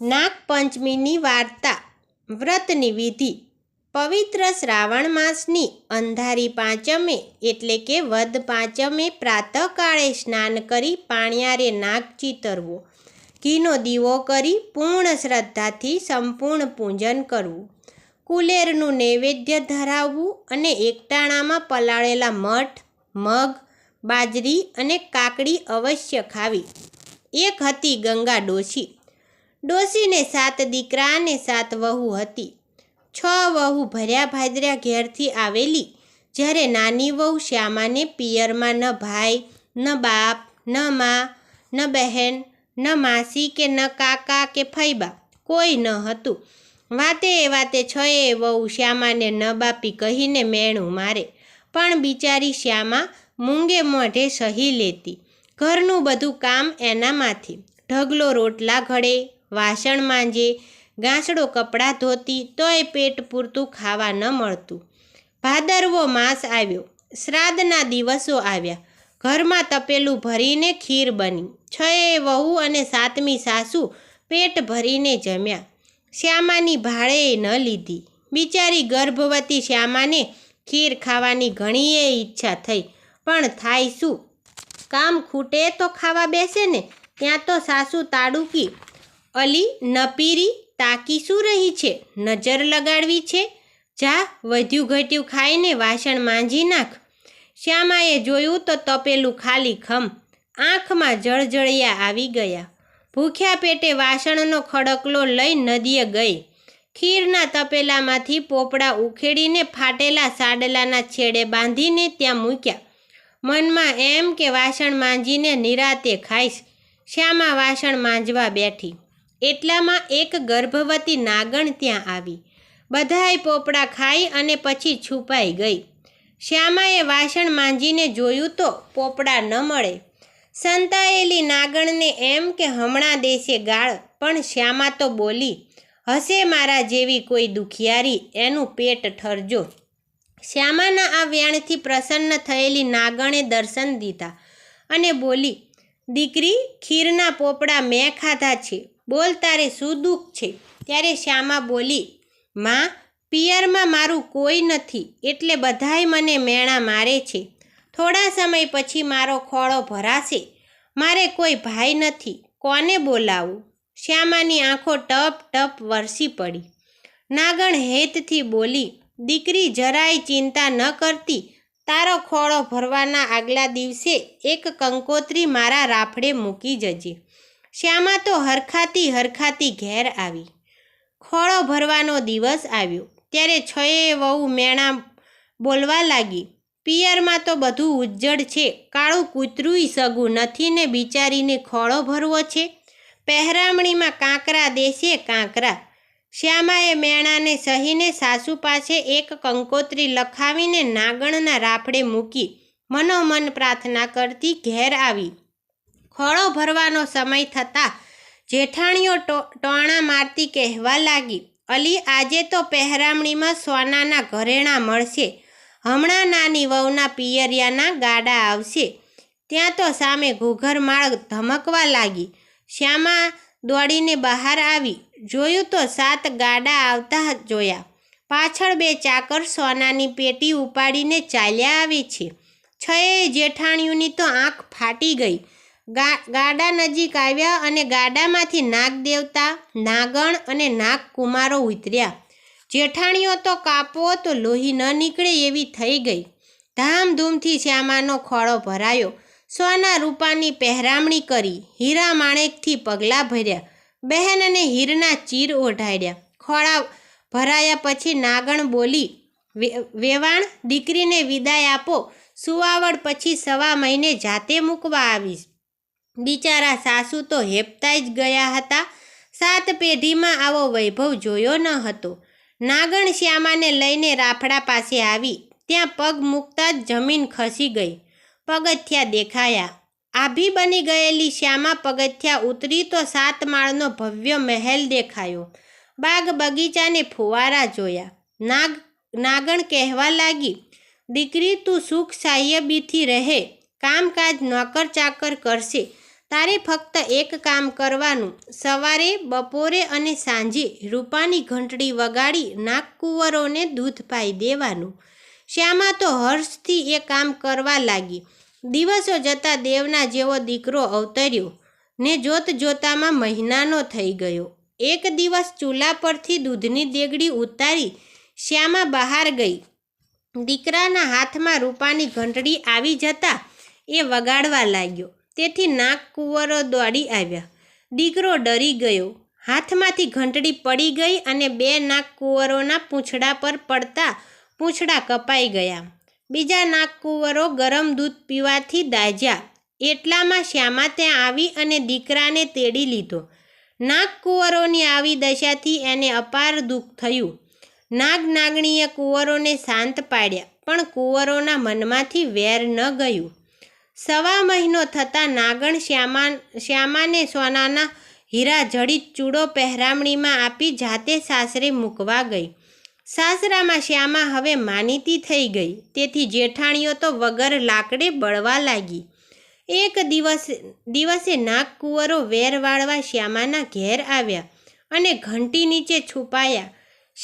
નાગપંચમીની વાર્તા, વ્રતની વિધિ, પવિત્ર શ્રાવણ માસની અંધારી પાંચમે એટલે કે વદ પાંચમે પ્રાતઃકાળે સ્નાન કરી પાણિયારે નાગ ચીતરવો. ઘીનો દીવો કરી પૂર્ણ શ્રદ્ધાથી સંપૂર્ણ પૂજન કરવું. કુલેરનું નૈવેદ્ય ધરાવવું અને એકટાણામાં પલાળેલા મઠ, મગ, બાજરી અને કાકડી અવશ્ય ખાવી. એક હતી ગંગા ડોશી. ડોશીને સાત દીકરા અને સાત વહુ હતી. છ વહુ ભર્યા ભાદર્યા ઘેરથી આવેલી, જ્યારે નાની વહુ શ્યામાને પિયરમાં ન ભાઈ, ન બાપ, ન મા, ન બહેન, ન માસી કે ન કાકા કે ફૈબા કોઈ ન હતું. વાતે એ વાતે છએ વહુ શ્યામાને ન બાપી કહીને મેણું મારે પણ બિચારી શ્યામા મૂંગે મોઢે સહી લેતી. ઘરનું બધું કામ એનામાંથી. ઢગલો રોટલા ઘડે વાસણ માંજે, ગાંસડો કપડાં ધોતી તોય પેટ પૂરતું ખાવા ન મળતું. ભાદરવો માસ આવ્યો, શ્રાદ્ધના દિવસો આવ્યા. ઘરમાં તપેલું ભરીને ખીર બની. છએ વહુ અને સાતમી સાસુ પેટ ભરીને જમ્યા. શ્યામાની ભાળે ન લીધી. બિચારી ગર્ભવતી શ્યામાને ખીર ખાવાની ઘણીએ ઈચ્છા થઈ. પણ થાય શું? કામ ખૂટે તો ખાવા બેસે ને, ત્યાં તો સાસુ તાડુકી અલી નપીરી તાકી શું રહી છે? નજર લગાડવી છે? જા, વધ્યું ઘટ્યું ખાઈને વાસણ માંજી નાખ. શ્યામાએ જોયું તો તપેલું ખાલી ખમ. આંખમાં જળજળિયા આવી ગયા. ભૂખ્યા પેટે વાસણનો ખડકલો લઈ નદીએ ગઈ. ખીરના તપેલામાંથી પોપડા ઉખેડીને ફાટેલા સાડલાના છેડે બાંધીને ત્યાં મૂક્યા. મનમાં એમ કે વાસણ માંજીને નિરાતે ખાઈશ. શ્યામા વાસણ માંજવા બેઠી. એટલામાં એક ગર્ભવતી નાગણ ત્યાં આવી. બધાએ પોપડા ખાઈ અને પછી છુપાઈ ગઈ. શ્યામાએ વાસણ માંજીને જોયું તો પોપડા ન મળે. સંતાયેલી નાગણને એમ કે હમણાં દેશે ગાળ, પણ શ્યામા તો બોલી, હશે મારા જેવી કોઈ દુખિયારી, એનું પેટ ઠરજો. શ્યામાના આ વ્યાણથી પ્રસન્ન થયેલી નાગણે દર્શન દીધા અને બોલી, દીકરી, ખીરના પોપડા મેં ખાધા છે બોલ તારે શું દુઃખ છે? ત્યારે શ્યામા બોલી, માં, પિયરમાં મારું કોઈ નથી, એટલે બધાય મને મેણા મારે છે. થોડા સમય પછી મારો ખોળો ભરાશે. મારે કોઈ ભાઈ નથી. કોને બોલાવું? શ્યામાની આંખો ટપ ટપ વરસી પડી. નાગણ હેતથી બોલી, દીકરી જરાય ચિંતા ન કરતી. તારો ખોળો ભરવાના આગલા દિવસે એક કંકોત્રી મારા રાફડે મૂકી જજે. શ્યામા તો હરખાતી હરખાતી ઘેર આવી. ખોળો ભરવાનો દિવસ આવ્યો. ત્યારે છએ વહુ મેણા બોલવા લાગી, પિયરમાં તો બધું ઉજ્જડ છે. કાળું કૂતરુંય સગું નથી ને બિચારીને ખોળો ભરવો છે? પહેરામણીમાં કાંકરા દેશે કાંકરા. શ્યામાએ મેણાને સહીને સાસુ પાસે એક કંકોત્રી લખાવીને નાગણના રાફડે મૂકી મનોમન પ્રાર્થના કરતી ઘેર આવી. ખોળો ભરવાનો સમય થતાં જેઠાણીઓ ટોણા મારતી કહેવા લાગી, અલી, આજે તો પહેરામણીમાં સોનાના ઘરેણાં મળશે. હમણાં નાની વહુના પિયરિયાના ગાડા આવશે. ત્યાં તો સામે ઘૂઘરમાળ ધમકવા લાગી. શ્યામા દોડીને બહાર આવી. જોયું તો સાત ગાડા આવતા જોયા. પાછળ બે ચાકર સોનાની પેટી ઉપાડીને ચાલ્યા આવે છે. છએ જેઠાણીઓની તો આંખ ફાટી ગઈ. ગાડા નજીક આવ્યા અને ગાડામાંથી નાગ દેવતા નાગણ અને નાગ કુમારો ઉતર્યા. જેઠાણીઓ તો કાપો તો લોહી ન નીકળે એવી થઈ ગઈ. ધામધૂમથી શ્યામાનો ખોળો ભરાયો. સોના રૂપાની પહેરામણી કરી, હીરા માણેકથી પગલાં ભર્યા. બહેન અને હીરના ચીર ઓઢાડ્યા. ખોળા ભરાયા પછી નાગણ બોલી વેવાણ, દીકરીને વિદાય આપો. સુવાવડ પછી સવા મહિને જાતે મૂકવા આવીશ. બિચારા સાસુ તો હેપતાઈ જ ગયા હતા. સાત પેઢીમાં આવો વૈભવ જોયો ન હતો. નાગણ શ્યામાને લઈને રાફડા પાસે આવી, ત્યાં પગ મૂકતા જ જમીન ખસી ગઈ. પગથિયા દેખાયા. આભી બની ગયેલી શ્યામા પગથિયા ઉતરી તો સાત માળનો ભવ્ય મહેલ દેખાયો. બાગ બગીચાને ફુવારા જોયા. નાગ, નાગણ કહેવા લાગી, દીકરી, તું સુખ સાહ્યબીથી રહે. કામકાજ નોકર ચાકર કરશે. તારે ફક્ત એક કામ કરવાનું. સવારે, બપોરે અને સાંજે રૂપાની ઘંટડી વગાડી નાગકુંવરોને દૂધ પાઈ દેવાનું. શ્યામા તો હર્ષથી એ કામ કરવા લાગી. દિવસો જતાં દેવના જેવો દીકરો અવતર્યો ને જોત જોતામાં મહિનાનો થઈ ગયો. એક દિવસ ચૂલા પરથી દૂધની દેગડી ઉતારી શ્યામા બહાર ગઈ. દીકરાના હાથમાં રૂપાની ઘંટડી આવી જતાં એ વગાડવા લાગ્યો. તેથી નાક કુંવરો દોડી આવ્યા. દીકરો ડરી ગયો. હાથમાંથી ઘંટડી પડી ગઈ અને બે નાક કુંવરોના પૂંછડા પર પડતા પૂંછડા કપાઈ ગયા. બીજા નાક કુંવરો ગરમ દૂધ પીવાથી દાજ્યા એટલામાં શ્યામા ત્યાં આવી અને દીકરાને તેડી લીધો. નાગ કુંવરોની આવી દશાથી એને અપાર દુઃખ થયું. નાગ નાગણીએ કુંવરોને શાંત પાડ્યા, પણ કુંવરોના મનમાંથી વેર ન ગયું. સવા મહિનો થતાં નાગણ શ્યામા શ્યામાને સોનાના હીરા જડિત ચૂડો પહેરામણીમાં આપી જાતે સાસરે મૂકવા ગઈ. સાસરામાં શ્યામા હવે માનીતી થઈ ગઈ. તેથી જેઠાણીઓ તો વગર લાકડે બળવા લાગી. એક દિવસ, દિવસે નાગ કુંવરો વેર વાળવા શ્યામાના ઘેર આવ્યા અને ઘંટી નીચે છુપાયા.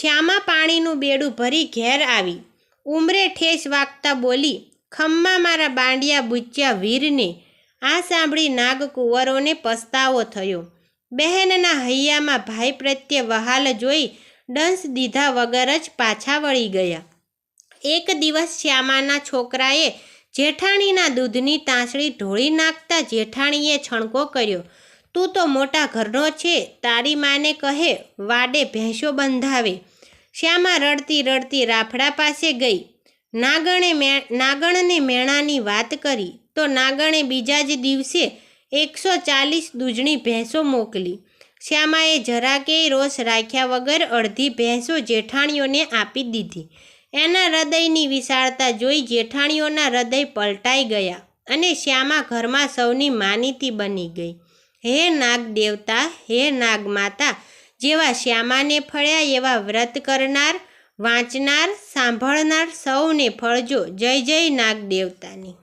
શ્યામા પાણીનું બેડું ભરી ઘેર આવી. ઉમરે ઠેસ વાગતા બોલી ખમ્મા મારા બાંડિયા બુચ્યા વીરને. આ સાંભળી નાગ કુંવરોને પસ્તાવો થયો. બહેનના હૈયામાં ભાઈ પ્રત્યે વહાલ જોઈ ડંસ દીધા વગર જ પાછા વળી ગયા. એક દિવસ શ્યામાના છોકરાએ જેઠાણીના દૂધની તાંસળી ઢોળી નાખતા જેઠાણીએ છણકો કર્યો. તું તો મોટા ઘરનો છે, તારી માને કહે, વાડે ભેંસો બંધાવે. શ્યામા રડતી રડતી રાફડા પાસે ગઈ. નાગણે મે નાગણને મેણાની વાત કરી તો નાગણે બીજા જ દિવસે એકસો ચાલીસ દૂજણી ભેંસો મોકલી. શ્યામાએ જરાકેય રોષ રાખ્યા વગર અડધી ભેંસો જેઠાણીઓને આપી દીધી. એના હૃદયની વિશાળતા જોઈ જેઠાણીઓના હૃદય પલટાઈ ગયા અને શ્યામા ઘરમાં સૌની માનીતી બની ગઈ. હે નાગ દેવતા હે નાગ માતા જેવા શ્યામાને ફળ્યા એવા વ્રત કરનાર વાંચનાર સાંભળનાર સૌને ફળજો જય જય નાગ દેવતાની